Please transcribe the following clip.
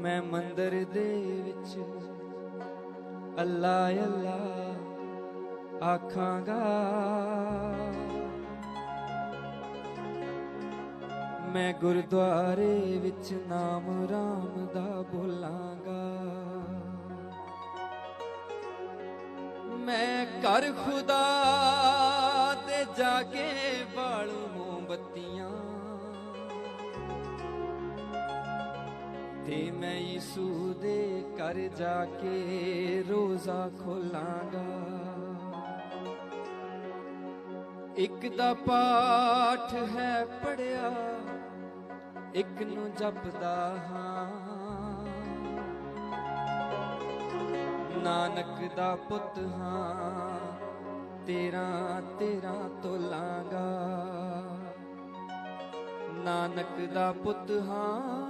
ਮੈਂ ਮੰਦਰ ਦੇ ਵਿੱਚ ਅੱਲਾ ਅੱਲਾ ਆਖਾਂਗਾ। ਮੈਂ ਗੁਰਦੁਆਰੇ ਵਿੱਚ ਨਾਮ ਰਾਮ ਦਾ ਬੋਲਾਂਗਾ। ਮੈਂ ਘਰ ਖੁਦਾ ਤੇ ਜਾ ਕੇ ਬਾਲੂ ਤੇ ਮੈਂ ਯਿਸੂ ਦੇ ਘਰ ਜਾ ਕੇ ਰੋਜ਼ਾ ਖੋਲਾਂਗਾ। ਇੱਕ ਦਾ ਪਾਠ ਹੈ ਪੜਿਆ ਇੱਕ ਨੂੰ ਜਪਦਾ ਹਾਂ। ਨਾਨਕ ਦਾ ਪੁੱਤ ਹਾਂ, ਤੇਰਾ ਤੇਰਾ ਤੋਲਾਂਗਾ। ਨਾਨਕ ਦਾ ਪੁੱਤ ਹਾਂ।